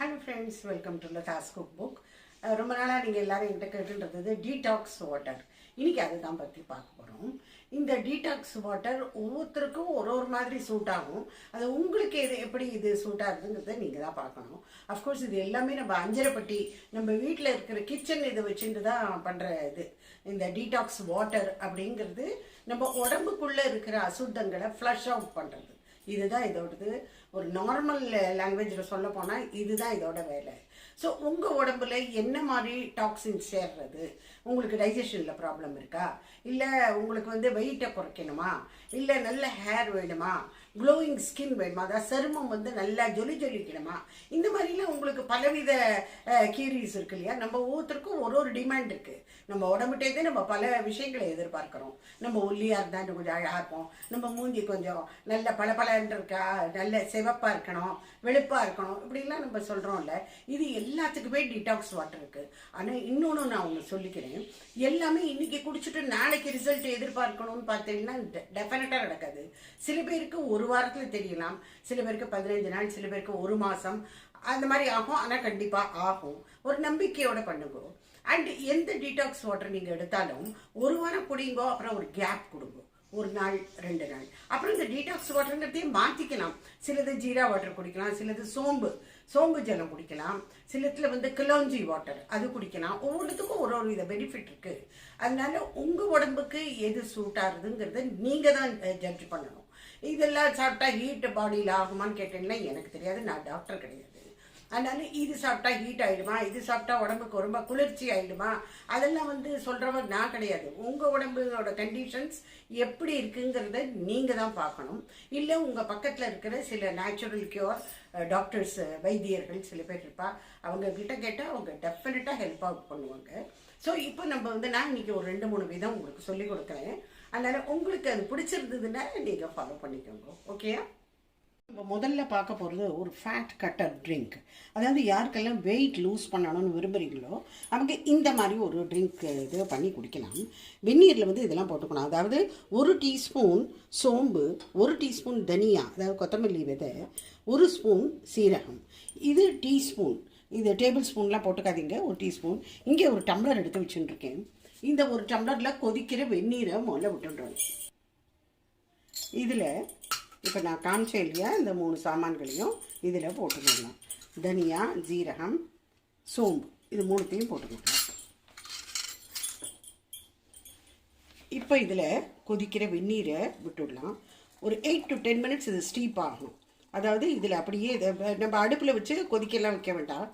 Hello friends welcome to Latha's cook book ரொம்ப நாளாக நீங்கள் எல்லாரும் என்கிட்ட கேட்டுட்டு இருந்தது டீடாக்ஸ் வாட்டர் இன்னைக்கு அதுதான் பற்றி பார்க்க போகிறோம் இந்த டீடாக்ஸ் வாட்டர் ஒவ்வொருத்தருக்கும் ஒரு ஒரு மாதிரி சூட் ஆகும். அது உங்களுக்கு எது எப்படி இது சூட் ஆகுதுங்கிறத நீங்கள் தான் பார்க்கணும். அஃப்கோர்ஸ் இது எல்லாமே நம்ம அஞ்சரைப்பட்டி நம்ம வீட்டில் இருக்கிற கிச்சன் இதை வச்சுட்டு தான் பண்ணுற இது. இந்த டீடாக்ஸ் வாட்டர் அப்படிங்கிறது நம்ம உடம்புக்குள்ளே இருக்கிற அசுத்தங்களை ஃப்ளஷ் அவுட் பண்ணுறது இதுதான் இதோடது. ஒரு நார்மல் லாங்குவேஜில் சொல்ல போனால் இதுதான் இதோட வேலை. ஸோ உங்கள் உடம்புல என்ன மாதிரி டாக்ஸின் சேர்றது? உங்களுக்கு டைஜஷனில் ப்ராப்ளம் இருக்கா? இல்லை உங்களுக்கு வந்து வெயிட்டை குறைக்கணுமா? இல்லை நல்ல ஹேர் வேணுமா? க்ளோயிங் ஸ்கின் வேணுமா? அதாவது சருமம் வந்து நல்லா ஜொலி ஜொலிக்கணுமா? இந்த மாதிரிலாம் உங்களுக்கு பலவித கீரிஸ் இருக்கு இல்லையா? நம்ம ஒவ்வொருத்தருக்கும் ஒரு ஒரு டிமாண்ட் இருக்குது நம்ம உடம்புட்டே நம்ம பல விஷயங்களை எதிர்பார்க்குறோம். நம்ம ஒல்லியாக இருந்தால் கொஞ்சம் அழகாக இருப்போம். நம்ம மூஞ்சி கொஞ்சம் நல்ல பளபளன்னு இருக்கா? நல்ல சிவப்பாக இருக்கணும் வெளுப்பாக இருக்கணும் இப்படிலாம் நம்ம சொல்கிறோம்ல இது எல்லாத்துக்குமே டிடாக்ஸ் வாட்டர் இருக்குது ஆனால் இன்னொன்று நான் ஒன்று சொல்லிக்கிறேன். எல்லாமே இன்னைக்கு குடிச்சிட்டு நாளைக்கு ரிசல்ட் எதிர்பார்க்கணும்னு பார்த்தீங்கன்னா டெஃபினட்டாக நடக்காது. சில பேருக்கு ஒரு வாரத்தில் தெரியலாம் சில பேருக்கு பதினைஞ்சு நாள் சில பேருக்கு ஒரு மாதம் அந்த மாதிரி ஆகும். ஆனால் கண்டிப்பாக ஆகும். ஒரு நம்பிக்கையோடு பண்ணுங்க. அண்ட் எந்த டீடாக்ஸ் வாட்டர் நீங்கள் எடுத்தாலும் ஒரு வாரம் குடிங்கோ அப்புறம் ஒரு கேப் கொடுங்கோ. ஒரு நாள் ரெண்டு நாள். அப்புறம் இந்த டீடாக்ஸ் வாட்டருங்கிறதையும் மாற்றிக்கலாம் சிலது ஜீரா வாட்டர் குடிக்கலாம் சிலது சோம்பு. சோம்பு ஜலம் குடிக்கலாம். சிலத்தில் வந்து கிலோஞ்சி வாட்டர் அது குடிக்கலாம். ஒவ்வொருத்துக்கும் ஒரு ஒரு வித பெனிஃபிட் இருக்குது அதனால உங்கள் உடம்புக்கு எது சூட் ஆகுதுங்கிறத நீங்கள் தான் ஜட்ஜ் பண்ணணும். இதெல்லாம் சாப்பிட்டா ஹீட் பாடியில் ஆகுமான்னு கேட்டீங்கன்னா எனக்கு தெரியாது. நான் டாக்டர் கிடையாது. அதனால இது சாப்பிட்டா ஹீட் ஆயிடுமா? இது சாப்பிட்டா உடம்புக்கு ரொம்ப குளிர்ச்சி ஆயிடுமா? அதெல்லாம் வந்து சொல்றவர் நான் கிடையாது. உங்க உடம்போட கண்டிஷன்ஸ் எப்படி இருக்குங்கிறத நீங்க தான் பார்க்கணும். இல்லை உங்க பக்கத்துல இருக்கிற சில நேச்சுரல் கியூர் டாக்டர்ஸ் வைத்தியர்கள் சில பேர் இருப்பா. அவங்க கிட்ட கேட்டால் அவங்க டெஃபினட்டா ஹெல்ப் அவுட் பண்ணுவாங்க. ஸோ இப்போ நம்ம வந்து நான் இன்னைக்கு ஒரு ரெண்டு மூணு விதம் உங்களுக்கு சொல்லி கொடுக்குறேன். அதனால உங்களுக்கு அது பிடிச்சிருந்ததுன்னா நீங்க ஃபாலோ பண்ணிக்கோங்க. ஓகேயா நம்ம முதல்ல பார்க்க போகிறது ஒரு ஃபேட் கட்டர் ட்ரிங்க் அதாவது யாருக்கெல்லாம் வெயிட் லூஸ் பண்ணணும்னு விரும்புகிறீங்களோ அவங்க இந்த மாதிரி ஒரு ட்ரிங்க் இது பண்ணி குடிக்கலாம். வெந்நீரில் வந்து இதெல்லாம் போட்டுக்கணும். அதாவது ஒரு டீஸ்பூன் சோம்பு ஒரு டீஸ்பூன் தனியா அதாவது கொத்தமல்லி விதை ஒரு ஸ்பூன் சீரகம். இது டீஸ்பூன். இது டேபிள் ஸ்பூன்லாம் போட்டுக்காதீங்க. ஒரு டீஸ்பூன். இங்கே ஒரு டம்ளர் எடுத்து வச்சுட்டுருக்கேன் இந்த ஒரு டம்ளரில் கொதிக்கிற வெந்நீரை முதல்ல விட்டுடுறோம் இதில் இப்போ நான் காமிச்சேன் இல்லையா இந்த மூணு சாமான்களையும் இதில் போட்டுக்கணும் தனியா ஜீரகம் சோம்பு இது மூணுத்தையும் போட்டுக்கணும் இப்போ இதில் கொதிக்கிற வெந்நீரை விட்டுடலாம். ஒரு எயிட் டு டென் மினிட்ஸ் இது ஸ்டீப் ஆகணும் அதாவது இதில் அப்படியே இதை நம்ம அடுப்பில் வச்சு கொதிக்கலாம் வைக்க வேண்டாம்.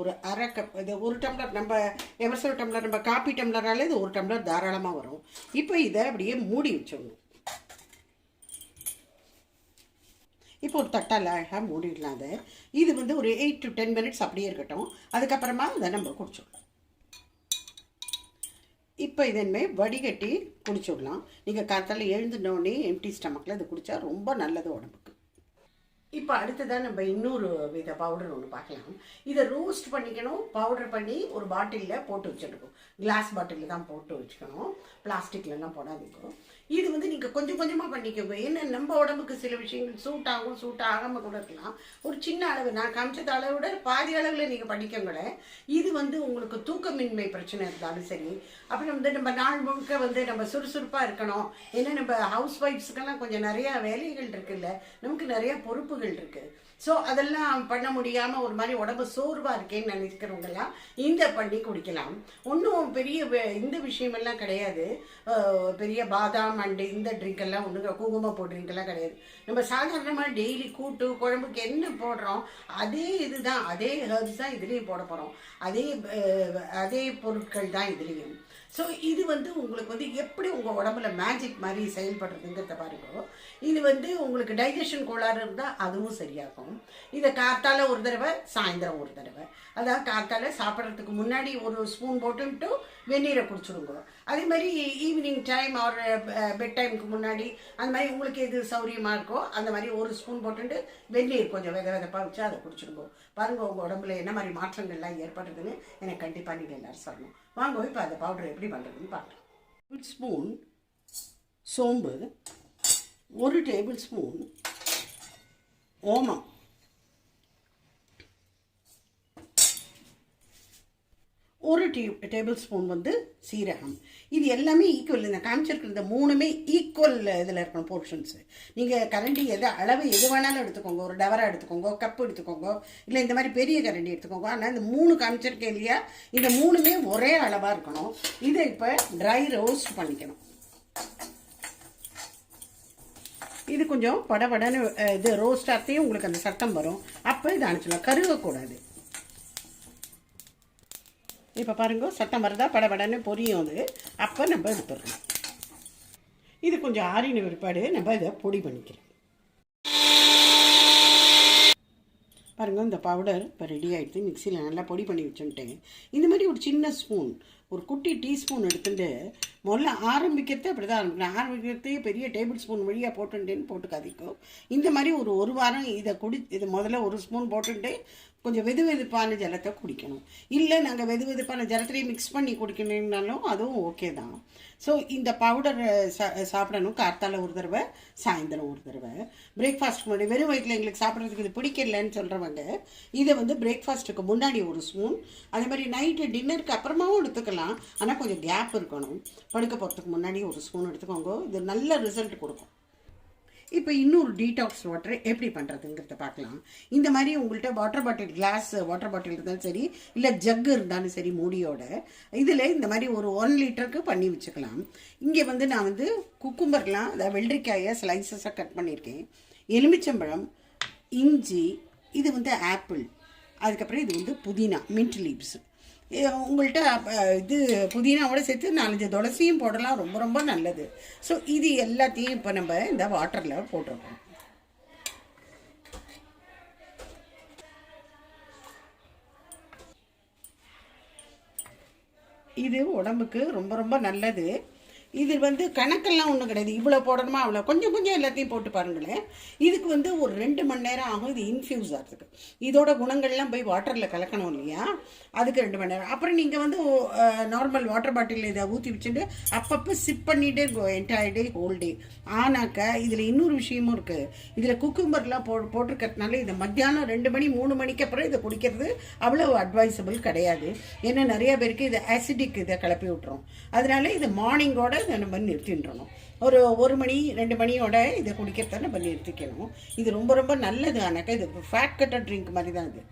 ஒரு அரை கப் இது ஒரு டம்ளர் நம்ம எவர்சல் டம்ளர் நம்ம காப்பி டம்ளரால இது ஒரு டம்ளர் தாராளமாக வரும். இப்போ இதை அப்படியே மூடி வச்சிடணும். இப்போ ஒரு தட்டால் அழகாக மூடிடலாம் அதை இது வந்து ஒரு எயிட் டு டென் மினிட்ஸ் அப்படியே இருக்கட்டும். அதுக்கப்புறமா அதை நம்ம குடிச்சிடலாம் இப்போ இதன்மே வடிகட்டி குடிச்சுடலாம் நீங்கள் காத்தால எழுந்துனோடனே எம்டி ஸ்டமக்கில் இது குடித்தா ரொம்ப நல்லது உடம்புக்கு. இப்போ அடுத்ததாக நம்ம இன்னொரு வித பவுடர் ஒன்று பார்க்கலாம். இதை ரோஸ்ட் பண்ணிக்கணும். பவுடர் பண்ணி ஒரு பாட்டிலில் போட்டு வச்சுருக்கோம் கிளாஸ் பாட்டிலில் தான் போட்டு வச்சுக்கணும். பிளாஸ்டிக்லலாம் போடாதீங்க. இது வந்து நீங்கள் கொஞ்சம் கொஞ்சமாக பண்ணிக்கோங்க. ஏன்னா நம்ம உடம்புக்கு சில விஷயங்கள் சூட் ஆகும் சூட் ஆகாமல் கூட இருக்கலாம். ஒரு சின்ன அளவு நான் காமிச்சத அளவு விட பாதி அளவில் நீங்கள் பண்ணிக்கோங்களேன். இது வந்து உங்களுக்கு தூக்கமின்மை பிரச்சனை இருந்தாலும் சரி. அப்புறம் வந்து நம்ம நாள் முழுக்க வந்து நம்ம சுறுசுறுப்பாக இருக்கணும். ஏன்னா நம்ம ஹவுஸ் ஒய்ஃப்ஸுக்கெல்லாம் கொஞ்சம் நிறையா வேலைகள் இருக்குல்ல. நமக்கு நிறைய பொறுப்புகள் இருக்குது ஸோ அதெல்லாம் பண்ண முடியாமல் ஒரு மாதிரி உடம்பு சோர்வாக இருக்கேன்னு நினைக்கிறவங்கெல்லாம் இந்த பண்ணி குடிக்கலாம். ஒன்றும் பெரிய வே- இந்த விஷயமெல்லாம் கிடையாது. பெரிய பாதாம் அண்டு இந்த ட்ரிங்க் எல்லாம் ஒன்று குங்குமப்பூ ட்ரிங்க் கிடையாது. நம்ம சாதாரணமாக டெய்லி கூட்டு குழம்புக்கு என்ன போடுறோம் அதே இதுதான். அதே ஹெர்ப்ஸ் தான் இதுலேயும் போட போகிறோம் அதே அதே பொருட்கள் தான் இதுலேயும். ஸோ இது வந்து உங்களுக்கு வந்து எப்படி உங்கள் உடம்புல மேஜிக் மாதிரி செயல்படுறதுங்கிறத பாருங்க. இது வந்து உங்களுக்கு டைஜஷன் கோளாறு இருந்தால் அதுவும் சரியாகும். இதை காத்தால ஒரு தடவை சாயந்தரம் ஒரு தடவை. அதாவது காத்தால சாப்பிட்றதுக்கு முன்னாடி ஒரு ஸ்பூன் போட்டுட்டு வெந்நீரை குடிச்சுடுங்க. அதே மாதிரி ஈவினிங் டைம் ஒரு பெட் டைமுக்கு முன்னாடி அந்த மாதிரி உங்களுக்கு எது சௌரியமாக இருக்கோ அந்த மாதிரி ஒரு ஸ்பூன் போட்டுட்டு வெந்நீர் கொஞ்சம் வித விதப்பாக வச்சு அதை குடிச்சுடுங்க. பாருங்க உங்கள் உடம்புல என்ன மாதிரி மாற்றங்கள்லாம் ஏற்படுதுன்னு எனக்கு கண்டிப்பாக நீங்கள் எல்லோரும் சொல்லணும். வாங்க இப்போ அந்த பவுடர் எப்படி பண்ணுறதுன்னு பார்க்கலாம். டேபிள் ஸ்பூன் சோம்பு ஒரு டேபிள் ஸ்பூன் ஓமம். ஒரு டீ டேபிள் ஸ்பூன் வந்து சீரகம். இது எல்லாமே ஈக்குவல் இந்த காமிச்சிருக்கிற இந்த மூணுமே ஈக்குவல் இதில் இருக்கணும் போர்ஷன்ஸு நீங்கள் கரண்டி எது அளவு எது வேணாலும் எடுத்துக்கோங்க. ஒரு டவரா எடுத்துக்கோங்க கப்பு எடுத்துக்கோங்க இல்லை இந்த மாதிரி பெரிய கரண்டி எடுத்துக்கோங்க. ஆனால் இந்த மூணு காமிச்சிருக்கேன் இல்லையா? இந்த மூணுமே ஒரே அளவாக இருக்கணும். இதை இப்போ ட்ரை ரோஸ்ட் பண்ணிக்கணும். இது கொஞ்சம் படபடன்னு இது ரோஸ்டாகத்தையும் உங்களுக்கு அந்த சத்தம் வரும். அப்போ இது அனுப்பிச்சிடலாம் கருகக்கூடாது. இப்போ பாருங்க சத்தம் வருதா படபடன்னு பொரியும் அது. அப்போ நம்ம எடுத்துடணும் இது கொஞ்சம் ஆறின பிற்பாடு நம்ம இதை பொடி பண்ணிக்கிறோம் பாருங்க இந்த பவுடர் இப்போ ரெடி ஆகிடுது மிக்சியில் நல்லா பொடி பண்ணி வச்சுட்டேன். இந்த மாதிரி ஒரு சின்ன ஸ்பூன் ஒரு குட்டி டீஸ்பூன் எடுத்துட்டு முதல்ல ஆரம்பிக்கிறதே அப்படி தான் ஆரம்பிக்கணும். ஆரம்பிக்கிறதே பெரிய டேபிள் ஸ்பூன் வழியாக போட்டுட்டேன்னு போட்டுக்காதிக்கும் இந்த மாதிரி ஒரு ஒரு வாரம் இதை குடி இது முதல்ல ஒரு ஸ்பூன் போட்டுட்டு கொஞ்சம் வெது வெதுப்பான ஜலத்தை குடிக்கணும். இல்லை நாங்கள் வெது வெதுப்பான ஜலத்திலேயே மிக்ஸ் பண்ணி குடிக்கணும்னாலும் அதுவும் ஓகே தான். ஸோ இந்த பவுடர் சாப்பிடணும். கார்த்தால ஒரு தடவை சாயந்தரம் ஒரு தடவை. பிரேக்ஃபாஸ்ட் முன்னாடி வெறும் வயிற்றில் எங்களுக்கு சாப்பிட்றதுக்கு இது பிடிக்கலன்னு சொல்கிறவங்க இதை வந்து பிரேக்ஃபாஸ்ட்டுக்கு முன்னாடி ஒரு ஸ்பூன் அதே மாதிரி நைட்டு டின்னருக்கு அப்புறமாவும் எடுத்துக்கலாம். ஆனால் கொஞ்சம் கேப் இருக்கணும். படுக்க போகிறதுக்கு முன்னாடி ஒரு ஸ்பூன் எடுத்துக்கோங்க. இது நல்ல ரிசல்ட் கொடுக்கும். இப்போ இன்னொரு டீடாக்ஸ் வாட்டர் எப்படி பண்ணுறதுங்கிறத பார்க்கலாம். இந்த மாதிரி உங்கள்கிட்ட water bottle glass water bottle இருந்தாலும் சரி இல்லை ஜக்கு இருந்தாலும் சரி மூடியோட இதில் இந்த மாதிரி ஒரு ஒன் லிட்டருக்கு பண்ணி வச்சுக்கலாம். இங்கே வந்து நான் வந்து குக்கும்பர்லாம் அதாவது வெள்ளரிக்காயை ஸ்லைசஸாக கட் பண்ணியிருக்கேன். எலுமிச்சம்பழம் இஞ்சி இது வந்து ஆப்பிள் அதுக்கப்புறம் இது வந்து புதினா மின்ட் லீவ்ஸ் உங்கள்கிட்ட இது புதினாவோட சேர்த்து நாலஞ்சு துளசியும் போடலாம். ரொம்ப ரொம்ப நல்லது. ஸோ இது எல்லாத்தையும் இப்போ நம்ம இந்த வாட்டரில் போட்டிருக்கோம். இது உடம்புக்கு ரொம்ப ரொம்ப நல்லது. இது வந்து கணக்கெல்லாம் ஒன்றும் கிடையாது. இவ்வளோ போடணுமா அவ்வளோ கொஞ்சம் கொஞ்சம் எல்லாத்தையும் போட்டு பாருங்களேன் இதுக்கு வந்து ஒரு ரெண்டு மணி நேரம் ஆகும். இது இன்ஃப்யூஸ் ஆகிறதுக்கு. இதோட குணங்கள்லாம் போய் வாட்டரில் கலக்கணும் இல்லையா? அதுக்கு ரெண்டு மணி நேரம். அப்புறம் நீங்கள் வந்து நார்மல் வாட்டர் பாட்டிலில் இதை ஊற்றி வச்சுட்டு அப்பப்போ சிப் பண்ணிகிட்டே இருக்கும் என்டையர் டே ஹோல் டே ஆனாக்க இதில் இன்னொரு விஷயமும் இருக்குது இதில் குக்கும்பர்லாம் போ போட்டிருக்கிறதுனால இதை மத்தியானம் ரெண்டு மணி மூணு மணிக்கு அப்புறம் இதை குடிக்கிறது அவ்வளோ அட்வைசபிள் கிடையாது. ஏன்னா நிறைய பேருக்கு இது ஆசிடிக் இதை கிளப்பி விட்டுரும். அதனால இது மார்னிங்கோட இதை நம்ம நிறுத்தின்றணும். ஒரு ஒரு மணி ரெண்டு மணியோட இதை குடிக்கிறத நம்ம நிறுத்திக்கணும். இது ரொம்ப ரொம்ப நல்லது ஆனாக்கா இது ஃபேட் கட்டர் ட்ரிங்க் மாதிரி தான் இது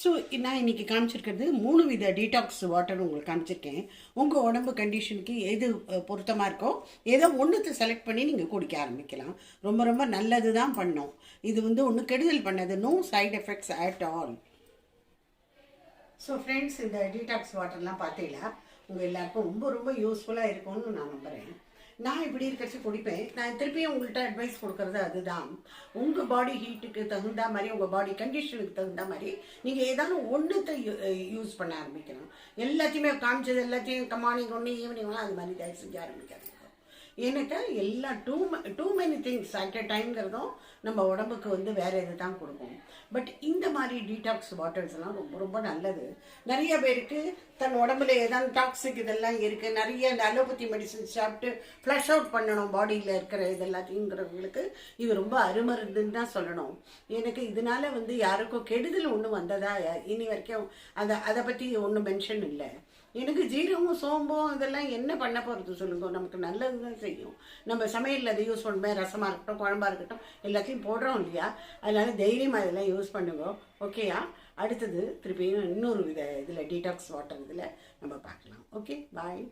ஸோ நான் இன்னைக்கு காமிச்சிருக்கிறது மூணு வித டீடாக்ஸ் வாட்டர் உங்களுக்கு காமிச்சிருக்கேன். உங்கள் உடம்பு கண்டிஷனுக்கு எது பொருத்தமாக இருக்கோ ஏதோ ஒன்றுத்தை செலக்ட் பண்ணி நீங்கள் குடிக்க ஆரம்பிக்கலாம். ரொம்ப ரொம்ப நல்லது தான் பண்ணோம். இது வந்து ஒன்றும் கெடுதல் பண்ணது. No side effects at all so friends இந்த டீடாக்ஸ் வாட்டர்லாம் பார்த்தீங்களா? உங்கள் எல்லாருக்கும் ரொம்ப ரொம்ப யூஸ்ஃபுல்லாக இருக்கும்னு நான் நம்புகிறேன் நான் இப்படி இருக்கிறச்சு குடிப்பேன். நான் திருப்பியும் உங்கள்கிட்ட அட்வைஸ் கொடுக்கறது அதுதான். உங்கள் பாடி ஹீட்டுக்கு தகுந்த மாதிரி உங்கள் பாடி கண்டிஷனுக்கு தகுந்த மாதிரி நீங்கள் ஏதாவது ஒன்றுத்தை யூஸ் பண்ண ஆரம்பிக்கணும். எல்லாத்தையுமே காமிச்சது எல்லாத்தையும் மார்னிங் ஒன்று ஈவினிங்லாம் அது மாதிரி தயவு செஞ்சு ஆரம்பிக்காது ஏன்னாக்கா எல்லா too too many things at a டைம்ங்கிறதும் நம்ம உடம்புக்கு வந்து வேறு இது தான் கொடுக்கும். பட் இந்த மாதிரி டீடாக்ஸ் பாட்டில்ஸ்லாம் ரொம்ப ரொம்ப நல்லது. நிறைய பேருக்கு தன் உடம்புல ஏதாவது டாக்ஸிக் இதெல்லாம் இருக்குது நிறைய இந்த அலோபதி மெடிசன்ஸ் சாப்பிட்டு ஃப்ளஷ் அவுட் பண்ணணும் பாடியில் இருக்கிற இதெல்லாத்தையுங்கிறவங்களுக்கு இது ரொம்ப அருமருந்துன்னு தான் சொல்லணும். எனக்கு இதனால வந்து யாருக்கும் கெடுதல் ஒன்றும் வந்ததா இனி வரைக்கும் அதை அதை பற்றி ஒன்றும் மென்ஷன் இல்லை. எனக்கு ஜீரகமும் சோம்பும் இதெல்லாம் என்ன பண்ண போகிறது சொல்லுங்க. நமக்கு நல்லது தான் செய்யும். நம்ம சமையலில் அதை யூஸ் பண்ணுமே ரசமாக இருக்கட்டும் குழம்பா இருக்கட்டும் எல்லாத்தையும் போடுறோம் இல்லையா? அதனால தைரியமாக அதெல்லாம் யூஸ் பண்ணுங்க. ஓகேயா அடுத்தது திருப்பியும் இன்னொரு வித இதில் டீடாக்ஸ் வாட்டர் இதில் நம்ம பார்க்கலாம். Okay bye